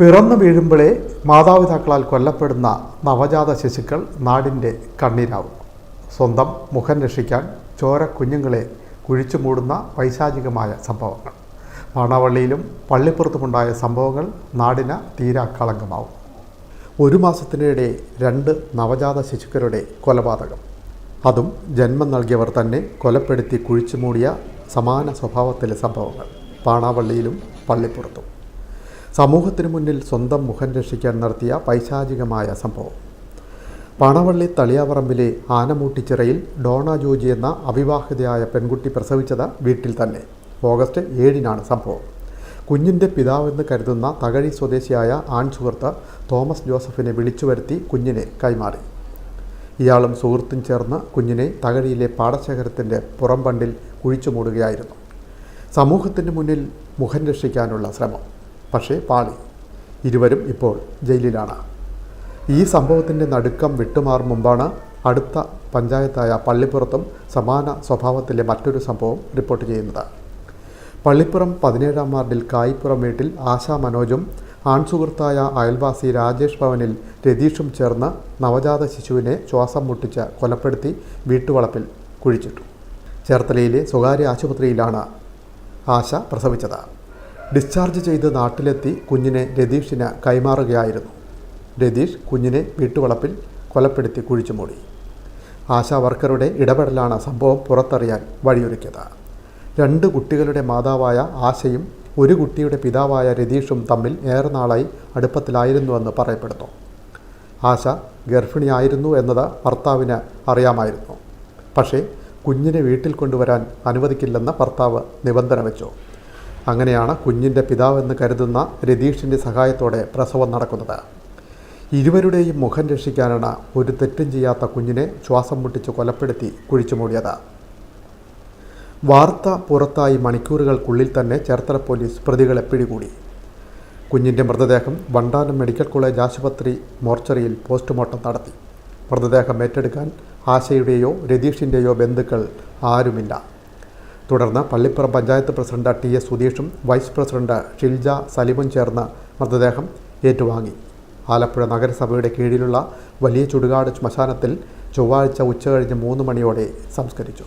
പിറന്നു വീഴുമ്പോഴേ മാതാപിതാക്കളാൽ കൊല്ലപ്പെടുന്ന നവജാത ശിശുക്കൾ നാടിന്റെ കണ്ണീരാവും. സ്വന്തം മുഖം രക്ഷിക്കാൻ ചോര കുഞ്ഞുങ്ങളെ കുഴിച്ചു മൂടുന്ന പൈശാചികമായ സംഭവങ്ങൾ. മണവള്ളിയിലും പള്ളിപ്പുറത്തുമുണ്ടായ സംഭവങ്ങൾ നാടിന് തീരാ കളങ്കമാവും. ഒരു മാസത്തിനിടെ രണ്ട് നവജാത ശിശുക്കളുടെ കൊലപാതകം. അതും ജന്മം നൽകിയവർ തന്നെ കൊലപ്പെടുത്തി കുഴിച്ചു മൂടിയ സമാന സ്വഭാവത്തിലെ സംഭവങ്ങൾ. പാണാവള്ളിയിലും പള്ളിപ്പുറത്തും. സമൂഹത്തിന് മുന്നിൽ സ്വന്തം മുഖം രക്ഷിക്കാൻ നടത്തിയ പൈശാചികമായ സംഭവം. പണവള്ളി തളിയാവറമ്പിലെ ആനമൂട്ടിച്ചിറയിൽ ഡോണ ജോജി എന്ന അവിവാഹിതയായ പെൺകുട്ടി പ്രസവിച്ചത് വീട്ടിൽ തന്നെ. ഓഗസ്റ്റ് ഏഴിനാണ് സംഭവം. കുഞ്ഞിന്റെ പിതാവെന്ന് കരുതുന്ന തകഴി സ്വദേശിയായ ആൺ സുഹൃത്ത് തോമസ് ജോസഫിനെ വിളിച്ചു വരുത്തി കുഞ്ഞിനെ കൈമാറി. ഇയാളും സുഹൃത്തും ചേർന്ന് കുഞ്ഞിനെ തകഴിയിലെ പാടശേഖരത്തിന്റെ പുറംപണ്ടിൽ കുഴിച്ചു മൂടുകയായിരുന്നു. സമൂഹത്തിന് മുന്നിൽ മുഖം രക്ഷിക്കാനുള്ള ശ്രമം. പക്ഷേ പാളി ഇരുവരും ഇപ്പോൾ ജയിലിലാണ്. ഈ സംഭവത്തിന്റെ നടുക്കം വിട്ടുമാറും മുമ്പാണ് അടുത്ത പഞ്ചായത്തായ പള്ളിപ്പുറത്തും സമാന സ്വഭാവത്തിലെ മറ്റൊരു സംഭവം റിപ്പോർട്ട് ചെയ്യുന്നത്. പള്ളിപ്പുറം പതിനേഴാം വാർഡിൽ കായിപ്പുറം വീട്ടിൽ ആശാ മനോജും ആൺസുഹൃത്തായ അയൽവാസി രാജേഷ് ഭവനിൽ രതീഷും ചേർന്ന് നവജാത ശിശുവിനെ ശ്വാസം മുട്ടിച്ച് കൊലപ്പെടുത്തി വീട്ടുവളപ്പിൽ കുഴിച്ചിട്ടു. ചേർത്തലയിലെ സ്വകാര്യ ആശുപത്രിയിലാണ് ആശ പ്രസവിച്ചത്. ഡിസ്ചാർജ് ചെയ്ത് നാട്ടിലെത്തി കുഞ്ഞിനെ രതീഷിന് കൈമാറുകയായിരുന്നു. രതീഷ് കുഞ്ഞിനെ വീട്ടുവളപ്പിൽ കൊലപ്പെടുത്തി കുഴിച്ചു മൂടി. ആശാ വർക്കറുടെ ഇടപെടലാണ് സംഭവം പുറത്തറിയാൻ വഴിയൊരുക്കിയത്. രണ്ട് കുട്ടികളുടെ മാതാവായ ആശയും ഒരു കുട്ടിയുടെ പിതാവായ രതീഷും തമ്മിൽ ഏറെ നാളായി അടുപ്പത്തിലായിരുന്നുവെന്ന് പറയപ്പെടുന്നു. ആശ ഗർഭിണിയായിരുന്നു എന്നത് ഭർത്താവിന് അറിയാമായിരുന്നു. പക്ഷേ കുഞ്ഞിനെ വീട്ടിൽ കൊണ്ടുവരാൻ അനുവദിക്കില്ലെന്ന് ഭർത്താവ് നിബന്ധന വെച്ചു. അങ്ങനെയാണ് കുഞ്ഞിന്റെ പിതാവെന്ന് കരുതുന്ന രതീഷിന്റെ സഹായത്തോടെ പ്രസവം നടക്കുന്നത്. ഇരുവരുടെയും മുഖം രക്ഷിക്കാനാണ് ഒരു തെറ്റും ചെയ്യാത്ത കുഞ്ഞിനെ ശ്വാസം മുട്ടിച്ച് കൊലപ്പെടുത്തി കുഴിച്ചു മൂടിയത് വാർത്ത പുറത്തായി മണിക്കൂറുകൾക്കുള്ളിൽ തന്നെ ചേർത്തല പോലീസ് പ്രതികളെ പിടികൂടി. കുഞ്ഞിന്റെ മൃതദേഹം വണ്ടാനം മെഡിക്കൽ കോളേജ് ആശുപത്രി മോർച്ചറിയിൽ പോസ്റ്റ്മോർട്ടം നടത്തി. മൃതദേഹം ഏറ്റെടുക്കാൻ ആശയുടെയോ രതീഷിന്റെയോ ബന്ധുക്കൾ ആരുമില്ല. തുടർന്ന് Pallippuram panchayat president T S സുധീഷും vice president Shilja സലിമും ചേർന്ന് മൃതദേഹം ഏറ്റുവാങ്ങി. ആലപ്പുഴ നഗരസഭയുടെ കീഴിലുള്ള വലിയ ചുടുകാട് ശ്മശാനത്തിൽ ചൊവ്വാഴ്ച ഉച്ചകഴിഞ്ഞ് മൂന്ന് മണിയോടെ സംസ്കരിച്ചു.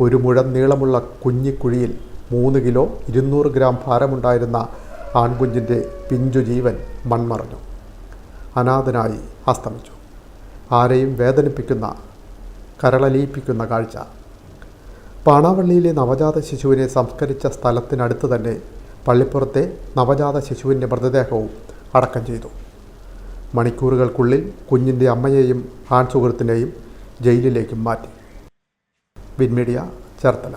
ഒരു മുഴം നീളമുള്ള കുഞ്ഞിക്കുഴിയിൽ മൂന്ന് കിലോ ഇരുന്നൂറ് ഗ്രാം ഭാരമുണ്ടായിരുന്ന ആൺകുഞ്ഞിന്റെ പിഞ്ചു ജീവൻ മൺമറഞ്ഞു. അനാഥനായി അസ്തമിച്ചു. ആരെയും വേദനിപ്പിക്കുന്ന കരളലിയിപ്പിക്കുന്ന കാഴ്ച. പാണാവള്ളിയിലെ നവജാത ശിശുവിനെ സംസ്കരിച്ച സ്ഥലത്തിനടുത്ത് തന്നെ പള്ളിപ്പുറത്തെ നവജാത ശിശുവിന്റെ മൃതദേഹവും അടക്കം ചെയ്തു. മണിക്കൂറുകൾക്കുള്ളിൽ കുഞ്ഞിന്റെ അമ്മയെയും ആൺസുഹൃത്തിനെയും ജയിലിലേക്കും മാറ്റി. വിൻമീഡിയ ചേർത്തല.